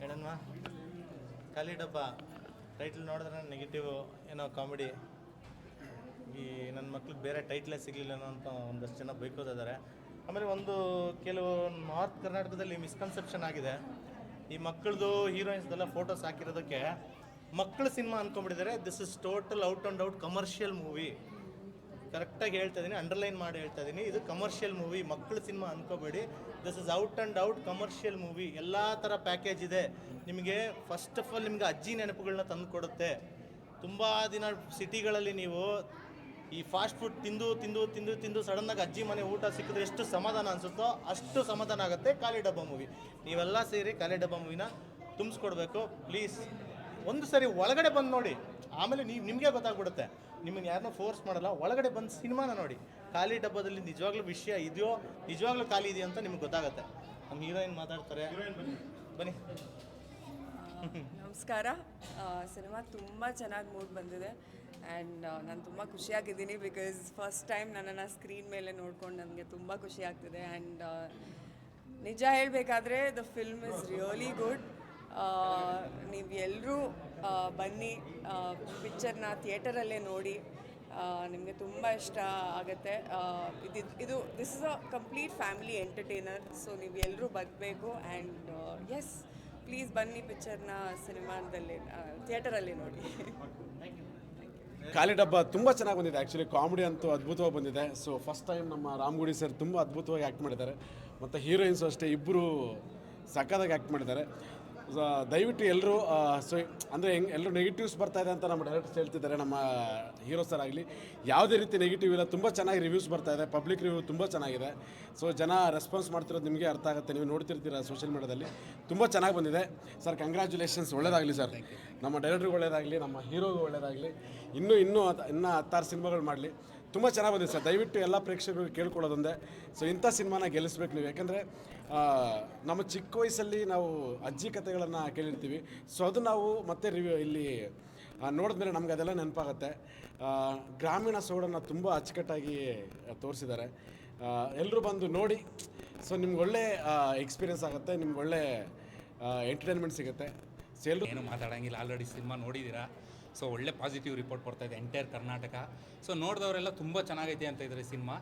ಹೇಳನ್ವಾ ಖಾಲಿ ಡಬ್ಬ. ಟೈಟ್ಲ್ ನೋಡಿದ್ರೆ ನೆಗೆಟಿವ್ ಏನೋ ಕಾಮಿಡಿ ಈ ನನ್ನ ಮಕ್ಳಿಗೆ ಬೇರೆ ಟೈಟ್ಲೇ ಸಿಗಲಿಲ್ಲ ಅಂತ ಒಂದಷ್ಟು ಜನ ಬೈಕೋದಿದ್ದಾರೆ ಆಮೇಲೆ ಒಂದು ಕೆಲವು ನಾರ್ತ್ ಕರ್ನಾಟಕದಲ್ಲಿ ಮಿಸ್ಕನ್ಸೆಪ್ಷನ್ ಆಗಿದೆ. ಈ ಮಕ್ಕಳದು ಹೀರೋಯಿನ್ಸ್ದೆಲ್ಲ ಫೋಟೋಸ್ ಹಾಕಿರೋದಕ್ಕೆ ಮಕ್ಕಳು cinema ಅಂದ್ಕೊಂಡ್ಬಿಟ್ಟಿದ್ದಾರೆ this is total out and out commercial movie ಕರೆಕ್ಟಾಗಿ ಹೇಳ್ತಾ ಇದ್ದೀನಿ ಅಂಡರ್ಲೈನ್ ಮಾಡಿ ಹೇಳ್ತಾ ಇದ್ದೀನಿ ಇದು ಕಮರ್ಷಿಯಲ್ ಮೂವಿ ಮಕ್ಕಳ cinema ಅನ್ಕೋಬೇಡಿ. This is out and out commercial movie ಎಲ್ಲ ಥರ ಪ್ಯಾಕೇಜ್ ಇದೆ. ನಿಮಗೆ ಫಸ್ಟ್ ಆಫ್ ಆಲ್ ನಿಮ್ಗೆ ಅಜ್ಜಿ ನೆನಪುಗಳನ್ನ ತಂದು ಕೊಡುತ್ತೆ. ತುಂಬ ದಿನ ಸಿಟಿಗಳಲ್ಲಿ ನೀವು ಈ ಫಾಸ್ಟ್ ಫುಡ್ ತಿಂದು ತಿಂದು ತಿಂದು ತಿಂದು ಸಡನ್ನಾಗಿ ಅಜ್ಜಿ ಮನೆ ಊಟ ಸಿಕ್ಕಿದ್ರೆ ಎಷ್ಟು ಸಮಾಧಾನ ಅನಿಸುತ್ತೋ ಅಷ್ಟು ಸಮಾಧಾನ ಆಗುತ್ತೆ ಖಾಲಿ ಡಬ್ಬ ಮೂವಿ ನೀವೆಲ್ಲ ಸೇರಿ ಖಾಲಿ ಡಬ್ಬ ಮೂವಿನ ತುಂಬಿಸ್ಕೊಡ್ಬೇಕು. ಪ್ಲೀಸ್ ಒಂದು ಸರಿ ಒಳಗಡೆ ಬಂದು ನೋಡಿ. ಆಮೇಲೆ ನೀವು ನಿಮಗೆ ಗೊತ್ತಾಗ್ಬಿಡುತ್ತೆ. ನಿಮ್ಮನ್ನು ಯಾರನ್ನೂ ಫೋರ್ಸ್ ಮಾಡಲ್ಲ. ಒಳಗಡೆ ಬಂದು ಸಿನಿಮಾನ ನೋಡಿ. ಖಾಲಿ ಡಬ್ಬದಲ್ಲಿ ನಿಜವಾಗ್ಲೂ ವಿಷಯ ಇದೆಯೋ ನಿಜವಾಗ್ಲೂ ಖಾಲಿ ಇದೆಯೋ ಅಂತ ನಿಮ್ಗೆ ಗೊತ್ತಾಗುತ್ತೆ. ನಮ್ಮ ಹೀರೋಯಿನ್ ಮಾತಾಡ್ತಾರೆ. ಬನ್ನಿ. ನಮಸ್ಕಾರ. ಸಿನಿಮಾ ತುಂಬ ಚೆನ್ನಾಗಿ ಮೂಡ್ ಬಂದಿದೆ. ಆ್ಯಂಡ್ ನಾನು ತುಂಬ ಖುಷಿಯಾಗಿದ್ದೀನಿ ಬಿಕಾಸ್ ಫಸ್ಟ್ ಟೈಮ್ ನನ್ನನ್ನು ಸ್ಕ್ರೀನ್ ಮೇಲೆ ನೋಡ್ಕೊಂಡು ನನಗೆ ತುಂಬ ಖುಷಿ ಆಗ್ತಿದೆ. ಆ್ಯಂಡ್ ನಿಜ ಹೇಳಬೇಕಾದ್ರೆ the film is really good ನೀವು ಎಲ್ಲರೂ ಬನ್ನಿ ಪಿಕ್ಚರ್ನ ಥಿಯೇಟರಲ್ಲೇ ನೋಡಿ. ನಿಮಗೆ ತುಂಬ ಇಷ್ಟ ಆಗುತ್ತೆ. ಇದು ಇದು this is a complete family entertainer so ನೀವು ಎಲ್ಲರೂ ಬರಬೇಕು ಆ್ಯಂಡ್ ಎಸ್ ಪ್ಲೀಸ್ ಬನ್ನಿ ಪಿಕ್ಚರ್ನ ಸಿನಿಮಾದಲ್ಲಿ ಥಿಯೇಟರಲ್ಲಿ ನೋಡಿ. ಖಾಲಿ ಡಬ್ಬ ತುಂಬ ಚೆನ್ನಾಗಿ ಬಂದಿದೆ. ಆ್ಯಕ್ಚುಲಿ ಕಾಮಿಡಿ ಅಂತೂ ಅದ್ಭುತವಾಗಿ ಬಂದಿದೆ. ಸೊ ಫಸ್ಟ್ ಟೈಮ್ ನಮ್ಮ ರಾಮ್ಗುಡಿ ಸರ್ ತುಂಬ ಅದ್ಭುತವಾಗಿ ಆ್ಯಕ್ಟ್ ಮಾಡಿದ್ದಾರೆ. ಮತ್ತು ಹೀರೋಯಿನ್ಸು ಅಷ್ಟೇ ಇಬ್ಬರು ಸಕ್ಕದಾಗಿ ಆ್ಯಕ್ಟ್ ಮಾಡಿದ್ದಾರೆ. ದಯವಿಟ್ಟು ಎಲ್ಲರೂ ಸೊ ಅಂದರೆ ಹೆಂಗೆ ಎಲ್ಲರೂ ನೆಗೆಟಿವ್ಸ್ ಬರ್ತಾ ಇದೆ ಅಂತ ನಮ್ಮ ಡೈರೆಕ್ಟರ್ಸ್ ಹೇಳ್ತಿದ್ದಾರೆ ನಮ್ಮ ಹೀರೋ ಸರ್ ಆಗಲಿ. ಯಾವುದೇ ರೀತಿ ನೆಗೆಟಿವ್ ಇಲ್ಲ ತುಂಬ ಚೆನ್ನಾಗಿ ರಿವ್ಯೂಸ್ ಬರ್ತಾ ಇದೆ ಪಬ್ಲಿಕ್ ರಿವ್ಯೂ ತುಂಬ ಚೆನ್ನಾಗಿದೆ. ಸೊ ಜನ ರೆಸ್ಪಾನ್ಸ್ ಮಾಡ್ತಿರೋದು ನಿಮಗೆ ಅರ್ಥ ಆಗುತ್ತೆ ನೀವು ನೋಡ್ತಿರ್ತೀರ ಸೋಷಿಯಲ್ ಮೀಡಿಯಾದಲ್ಲಿ ತುಂಬ ಚೆನ್ನಾಗಿ ಬಂದಿದೆ. ಸರ್ ಕಂಗ್ರ್ಯಾಚುಲೇಷನ್ಸ್ ಒಳ್ಳೇದಾಗಲಿ ಸರ್ ನಮ್ಮ ಡೈರೆಕ್ಟ್ರಿಗೆ ಒಳ್ಳೇದಾಗಲಿ ನಮ್ಮ ಹೀರೋಗೆ ಒಳ್ಳೇದಾಗಲಿ. ಇನ್ನೂ ಇನ್ನೂ ಇನ್ನೂ ಹತ್ತಾರು ಸಿನಿಮಾಗಳು ಮಾಡಲಿ. ತುಂಬ ಚೆನ್ನಾಗಿ ಬಂದಿದೆ ಸರ್. ದಯವಿಟ್ಟು ಎಲ್ಲ ಪ್ರೇಕ್ಷಕರು ಕೇಳ್ಕೊಳ್ಳೋದೊಂದೇ ಸೊ ಇಂಥ ಸಿನಿಮಾನ ಗೆಲ್ಲಿಸ್ಬೇಕು ನೀವು. ಯಾಕಂದರೆ ನಮ್ಮ ಚಿಕ್ಕ ವಯಸ್ಸಲ್ಲಿ ನಾವು ಅಜ್ಜಿ ಕಥೆಗಳನ್ನು ಕೇಳಿರ್ತೀವಿ. ಸೊ ಅದು ನಾವು ಮತ್ತೆ ರಿವ್ಯೂ ಇಲ್ಲಿ ನೋಡಿದ್ಮೇಲೆ ನಮ್ಗೆ ಅದೆಲ್ಲ ನೆನಪಾಗುತ್ತೆ. ಗ್ರಾಮೀಣ ಸೋಡನ್ನು ತುಂಬ ಅಚ್ಚುಕಟ್ಟಾಗಿ ತೋರಿಸಿದ್ದಾರೆ. ಎಲ್ಲರೂ ಬಂದು ನೋಡಿ. ಸೊ ನಿಮ್ಗೆ ಒಳ್ಳೆ ಎಕ್ಸ್ಪೀರಿಯನ್ಸ್ ಆಗುತ್ತೆ. ನಿಮ್ಗೆ ಒಳ್ಳೆ ಎಂಟರ್ಟೈನ್ಮೆಂಟ್ ಸಿಗುತ್ತೆ. ಸೊ ಎಲ್ಲರೂ ಏನು ಮಾತಾಡೋಂಗಿಲ್ಲ. ಆಲ್ರೆಡಿ ಸಿನಿಮಾ ನೋಡಿದ್ದೀರಾ? ಸೊ ಒಳ್ಳೆ ಪಾಸಿಟಿವ್ ರಿಪೋರ್ಟ್ ಬರ್ತಾ ಇದೆ ಎಂಟೈರ್ ಕರ್ನಾಟಕ ಸೊ ನೋಡಿದವರೆಲ್ಲ ತುಂಬ ಚೆನ್ನಾಗೈತೆ ಅಂತ ಇದ್ದಾರೆ ಸಿನಿಮಾ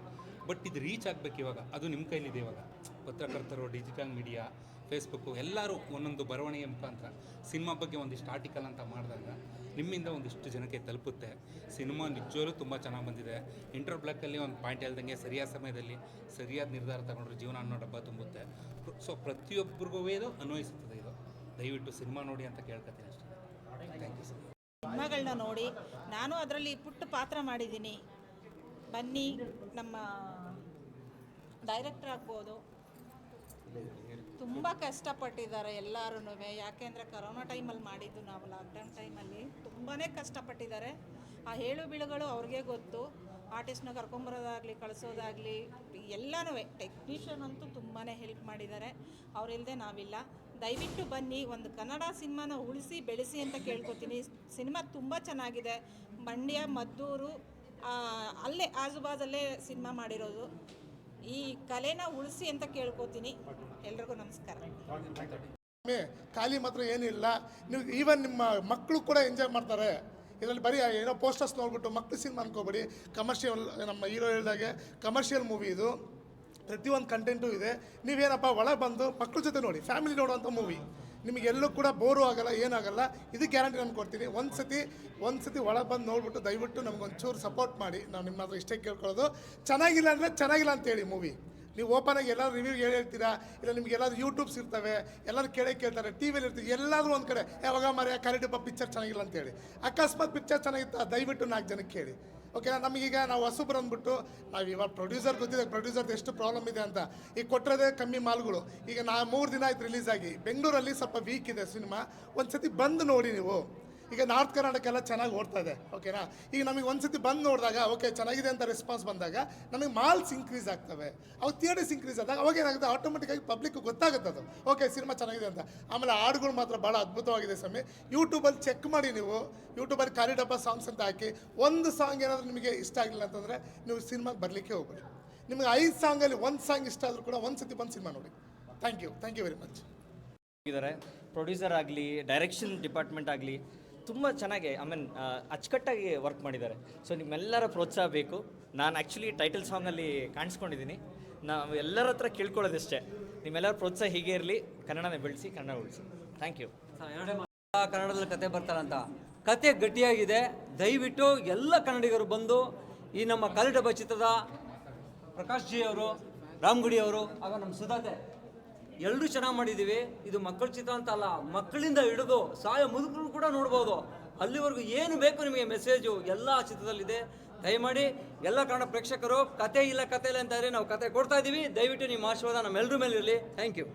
ಬಟ್ ಇದು ರೀಚ್ ಆಗಬೇಕು ಇವಾಗ. ಅದು ನಿಮ್ಮ ಕೈಲಿದೆ ಇವಾಗ. ಪತ್ರಕರ್ತರು ಡಿಜಿಟಲ್ ಮೀಡಿಯಾ ಫೇಸ್ಬುಕ್ಕು ಎಲ್ಲರೂ ಒಂದೊಂದು ಬರವಣಿಗೆ ಮುಖಾಂತರ ಸಿನಿಮಾ ಬಗ್ಗೆ ಒಂದಿಷ್ಟು ಆರ್ಟಿಕಲ್ ಅಂತ ಮಾಡಿದಾಗ ನಿಮ್ಮಿಂದ ಒಂದಿಷ್ಟು ಜನಕ್ಕೆ ತಲುಪುತ್ತೆ. ಸಿನಿಮಾ ನಿಜವಾಗ್ಲೂ ತುಂಬ ಚೆನ್ನಾಗಿ ಬಂದಿದೆ. ಇಂಟರ್ ಬ್ಲಾಕಲ್ಲಿ ಒಂದು ಪಾಯಿಂಟ್ ಹೇಳ್ದಂಗೆ ಸರಿಯಾದ ಸಮಯದಲ್ಲಿ ಸರಿಯಾದ ನಿರ್ಧಾರ ತಗೊಂಡ್ರೆ ಜೀವನ ಅನ್ನೋ ಡಬ್ಬ ತುಂಬುತ್ತೆ. ಸೊ ಪ್ರತಿಯೊಬ್ಬರಿಗೂ ಇದು ಅನ್ವಯಿಸುತ್ತದೆ ಇದು. ದಯವಿಟ್ಟು ಸಿನಿಮಾ ನೋಡಿ ಅಂತ ಕೇಳ್ಕೊತೀನಿ ಅಷ್ಟೇ ಥ್ಯಾಂಕ್ ಯು ಸರ್ ನೋಡಿ ನಾನು ಅದರಲ್ಲಿ ಪುಟ್ಟ ಪಾತ್ರ ಮಾಡಿದ್ದೀನಿ. ಬನ್ನಿ, ನಮ್ಮ ಡೈರೆಕ್ಟರ್ ಆಗ್ಬೋದು. ತುಂಬ ಕಷ್ಟಪಟ್ಟಿದ್ದಾರೆ ಎಲ್ಲರೂ ಯಾಕೆಂದರೆ ಕರೋನಾ ಟೈಮಲ್ಲಿ ಮಾಡಿದ್ದು ನಾವು ಲಾಕ್ಡೌನ್ ಟೈಮಲ್ಲಿ ತುಂಬಾ ಕಷ್ಟಪಟ್ಟಿದ್ದಾರೆ. ಆ ಹೇಳು ಬೀಳುಗಳು ಅವ್ರಿಗೆ ಗೊತ್ತು. ಆರ್ಟಿಸ್ಟ್ನ ಕರ್ಕೊಂಬರೋದಾಗಲಿ ಕಳಿಸೋದಾಗಲಿ ಎಲ್ಲನೂ ಟೆಕ್ನಿಷಿಯನ್ ಅಂತೂ ತುಂಬಾ ಹೆಲ್ಪ್ ಮಾಡಿದ್ದಾರೆ. ಅವರಿಲ್ಲದೆ ನಾವಿಲ್ಲ. ದಯವಿಟ್ಟು ಬನ್ನಿ, ಒಂದು ಕನ್ನಡ ಸಿನಿಮಾನ ಉಳಿಸಿ, ಬೆಳೆಸಿ ಅಂತ ಕೇಳ್ಕೊತೀನಿ. ಸಿನಿಮಾ ತುಂಬ ಚೆನ್ನಾಗಿದೆ. ಮಂಡ್ಯ, ಮದ್ದೂರು ಅಲ್ಲೇ, ಆಜುಬಾಜಲ್ಲೇ ಸಿನಿಮಾ ಮಾಡಿರೋದು. ಈ ಕಲೆನ ಉಳಿಸಿ ಅಂತ ಕೇಳ್ಕೊತೀನಿ. ಎಲ್ರಿಗೂ ನಮಸ್ಕಾರ. ಖಾಲಿ ಮಾತ್ರ ಏನಿಲ್ಲ. ನೀವು ಈವನ್ ನಿಮ್ಮ ಮಕ್ಕಳು ಕೂಡ ಎಂಜಾಯ್ ಮಾಡ್ತಾರೆ. ಇದರಲ್ಲಿ ಬರೀ ಏನೋ ಪೋಸ್ಟರ್ಸ್ ನೋಡ್ಬಿಟ್ಟು ಮಕ್ಕಳು ಸಿನಿಮಾ ಅನ್ಕೋಬೇಡಿ. ಕಮರ್ಷಿಯಲ್ ನಮ್ಮ ಹೀರೋ ಹೇಳಿದಾಗೆ ಕಮರ್ಷಿಯಲ್ ಮೂವಿ ಇದು. ಪ್ರತಿಯೊಂದು ಕಂಟೆಂಟು ಇದೆ. ನೀವೇನಪ್ಪ, ಒಳಗೆ ಬಂದು ಮಕ್ಕಳ ಜೊತೆ ನೋಡಿ ಫ್ಯಾಮಿಲಿ ನೋಡುವಂಥ ಮೂವಿ ನಿಮಗೆ ಎಲ್ಲೂ ಕೂಡ ಬೋರು ಆಗಲ್ಲ, ಏನಾಗಲ್ಲ, ಇದು ಗ್ಯಾರಂಟಿ ನಾನು ಕೊಡ್ತೀನಿ. ಒಂದು ಸತಿ ಒಂದು ಸತಿ ಒಳಗೆ ಬಂದು ನೋಡ್ಬಿಟ್ಟು ದಯವಿಟ್ಟು ನಮ್ಗೆ ಒಂಚೂರು ಸಪೋರ್ಟ್ ಮಾಡಿ. ನಾವು ನಿಮ್ಮ ಹತ್ರ ಇಷ್ಟೇ ಕೇಳ್ಕೊಳ್ಳೋದು. ಚೆನ್ನಾಗಿಲ್ಲ ಅಂದರೆ ಚೆನ್ನಾಗಿಲ್ಲ ಅಂತೇಳಿ ಮೂವಿ ನೀವು ಓಪನಾಗಿ ಎಲ್ಲರೂ ರಿವ್ಯೂ ಹೇಳಿ ಹೇಳ್ತೀರಾ? ಇಲ್ಲ ನಿಮ್ಗೆ ಎಲ್ಲಾದ್ರೂ ಯೂಟ್ಯೂಬ್ಸ್ ಇರ್ತವೆ, ಎಲ್ಲರೂ ಕೇಳೇ ಕೇಳ್ತಾರೆ ಟಿ ವಿಲಿ ಇರ್ತೀವಿ, ಎಲ್ಲಾದರೂ ಒಂದು ಕಡೆ ಯಾವಾಗ ಮರೆಯ ಕರೆಕ್ಟ್ ಪಿಕ್ಚರ್ ಚೆನ್ನಾಗಿಲ್ಲ ಅಂತೇಳಿ ಅಕಸ್ಮಾತ್ ಪಿಕ್ಚರ್ ಚೆನ್ನಾಗಿತ್ತು? ದಯವಿಟ್ಟು ನಾಲ್ಕು ಜನಕ್ಕೆ ಕೇಳಿ. ಓಕೆನಾ ನಮಗೀಗ ನಾವು ಹೊಸಬ್ರು ಅಂದ್ಬಿಟ್ಟು ನಾವು ಇವಾಗ ಪ್ರೊಡ್ಯೂಸರ್ ಗೊತ್ತಿದೆ ಪ್ರೊಡ್ಯೂಸರ್ ಎಷ್ಟು ಪ್ರಾಬ್ಲಮ್ ಇದೆ ಅಂತ. ಈಗ ಕೊಟ್ಟಿರೋದೇ ಕಮ್ಮಿ ಮಾಲ್ಗಳು. ಈಗ ನಾ ಮೂರು ದಿನ ಆಯ್ತು ರಿಲೀಸ್ ಆಗಿ. ಬೆಂಗಳೂರಲ್ಲಿ ಸ್ವಲ್ಪ ವೀಕ್ ಇದೆ ಸಿನಿಮಾ. ಒಂದು ಸತಿ ಬಂದು ನೋಡಿ ನೀವು. ಈಗ ನಾರ್ತ್ ಕರ್ನಾಟಕ ಚೆನ್ನಾಗಿ ಓಡ್ತಾ ಇದೆ ಓಕೆನಾ ಈಗ ನಮಗೆ ಒಂದ್ಸತಿ ಬಂದು ನೋಡಿದಾಗ ಓಕೆ ಚೆನ್ನಾಗಿದೆ ಅಂತ ರೆಸ್ಪಾನ್ಸ್ ಬಂದಾಗ, ನಮಗೆ ಮಾಲ್ಸ್ ಇನ್ಕ್ರೀಸ್ ಆಗ್ತವೆ. ಅವು ಥಿಯೇಟರ್ಸ್ ಇನ್ಕ್ರೀಸ್ ಆದಾಗ ಅವಾಗ ಏನಾಗುತ್ತೆ? ಆಟೋಮೆಟಿಕ್ಕಾಗಿ ಪಬ್ಲಿಕ್ ಗೊತ್ತಾಗುತ್ತೆ ಅದು. ಓಕೆ ಸಿನಿಮಾ ಚೆನ್ನಾಗಿದೆ ಅಂತ. ಆಮೇಲೆ ಹಾಡುಗಳು ಮಾತ್ರ ಭಾಳ ಅದ್ಭುತವಾಗಿದೆ ಸ್ವಾಮಿ. ಯೂಟ್ಯೂಬಲ್ಲಿ ಚೆಕ್ ಮಾಡಿ ನೀವು. ಯೂಟ್ಯೂಬಲ್ಲಿ ಕಾರಿಡಬ್ಬ ಸಾಂಗ್ಸ್ ಅಂತ ಹಾಕಿ, ಒಂದು ಸಾಂಗ್ ಏನಾದರೂ ನಿಮಗೆ ಇಷ್ಟ ಆಗಲಿಲ್ಲ ಅಂತಂದರೆ ನೀವು ಸಿನಿಮಾಗೆ ಬರಲಿಕ್ಕೆ ಹೋಗ್ಬೇಡಿ. ನಿಮಗೆ ಐದು ಸಾಂಗಲ್ಲಿ ಒಂದು ಸಾಂಗ್ ಇಷ್ಟ ಆದರೂ ಕೂಡ ಒಂದು ಸತಿ ಬಂದು ಸಿನಿಮಾ ನೋಡಿ. Thank you thank you very much ಇದ್ದಾರೆ ಪ್ರೊಡ್ಯೂಸರ್ ಆಗಲಿ ಡೈರೆಕ್ಷನ್ ಡಿಪಾರ್ಟ್ಮೆಂಟ್ ಆಗಲಿ ತುಂಬ ಚೆನ್ನಾಗಿ ಐ ಮೀನ್ ಅಚ್ಚುಕಟ್ಟಾಗಿ ವರ್ಕ್ ಮಾಡಿದ್ದಾರೆ. ಸೊ ನಿಮ್ಮೆಲ್ಲರ ಪ್ರೋತ್ಸಾಹ ಬೇಕು. ನಾನು ಆ್ಯಕ್ಚುಲಿ ಟೈಟಲ್ ಸಾಂಗ್ನಲ್ಲಿ ಕಾಣಿಸ್ಕೊಂಡಿದ್ದೀನಿ ನಾವು ಎಲ್ಲರ ಹತ್ರ ಕೇಳ್ಕೊಳ್ಳೋದಿಷ್ಟೇ. ನಿಮ್ಮೆಲ್ಲರ ಪ್ರೋತ್ಸಾಹ ಹೀಗೆ ಇರಲಿ. ಕನ್ನಡನ ಬೆಳೆಸಿ, ಕನ್ನಡ ಉಳಿಸಿ. ಥ್ಯಾಂಕ್ ಯು ಕನ್ನಡದಲ್ಲಿ ಕತೆ ಬರ್ತಾರಂತ. ಕತೆ ಗಟ್ಟಿಯಾಗಿದೆ. ದಯವಿಟ್ಟು ಎಲ್ಲ ಕನ್ನಡಿಗರು ಬಂದು ಈ ನಮ್ಮ ಕಲ್ಡಬ ಚಿತ್ರದ ಪ್ರಕಾಶ್ ಜಿ ಅವರು ರಾಮ್ಗುಡಿ ಅವರು ಹಾಗೂ ನಮ್ಮ ಸುಧಾತೆ ಎಲ್ಲರೂ ಚೆನ್ನಾಗಿ ಮಾಡಿದ್ದೀವಿ ಇದು ಮಕ್ಕಳ ಚಿತ್ರ ಅಂತ ಅಲ್ಲ, ಮಕ್ಕಳಿಂದ ಹಿಡಿದು ಸಾಯ ಮುದುಕರು ಕೂಡ ನೋಡ್ಬೋದು. ಅಲ್ಲಿವರೆಗೂ ಏನು ಬೇಕು ನಿಮಗೆ ಮೆಸೇಜು ಎಲ್ಲ ಚಿತ್ರದಲ್ಲಿದೆ. ದಯಮಾಡಿ ಎಲ್ಲ ಕನ್ನಡ ಪ್ರೇಕ್ಷಕರು, ಕತೆ ಇಲ್ಲ ಕತೆ ಇಲ್ಲ ಅಂತ ಇದ್ರೆ ನಾವು ಕತೆ ಕೊಡ್ತಾ ಇದ್ದೀವಿ ದಯವಿಟ್ಟು ನಿಮ್ಮ ಆಶೀರ್ವಾದ ನಮ್ಮೆಲ್ಲರ ಮೇಲೆ ಇರಲಿ ಥ್ಯಾಂಕ್ ಯು